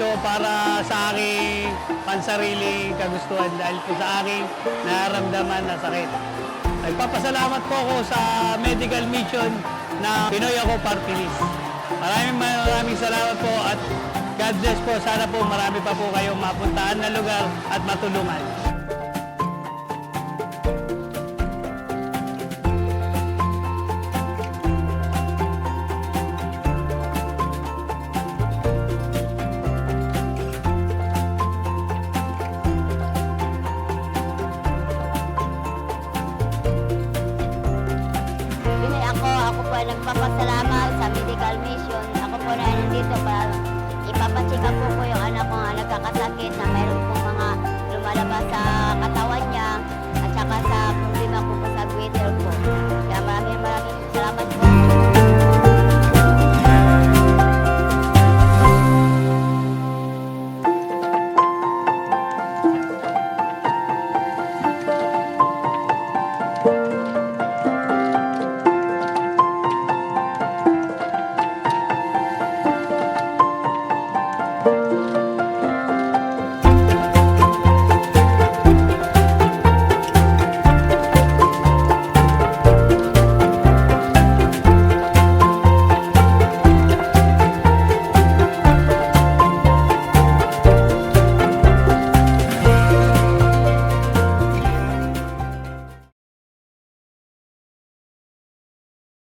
dito para sa aking pansariling kagustuhan dahil po sa aking naramdaman na sakit. Nagpapasalamat po ako sa medical mission na Pinoy Ako Party List. Maraming maraming salamat po at God bless po. Sana po marami pa po kayong mapuntahan na lugar at matulungan. magpapasalamat sa medical mission. Ako po na nandito para ipapacheck up po yung anak ko na nagkakasakit na mayroon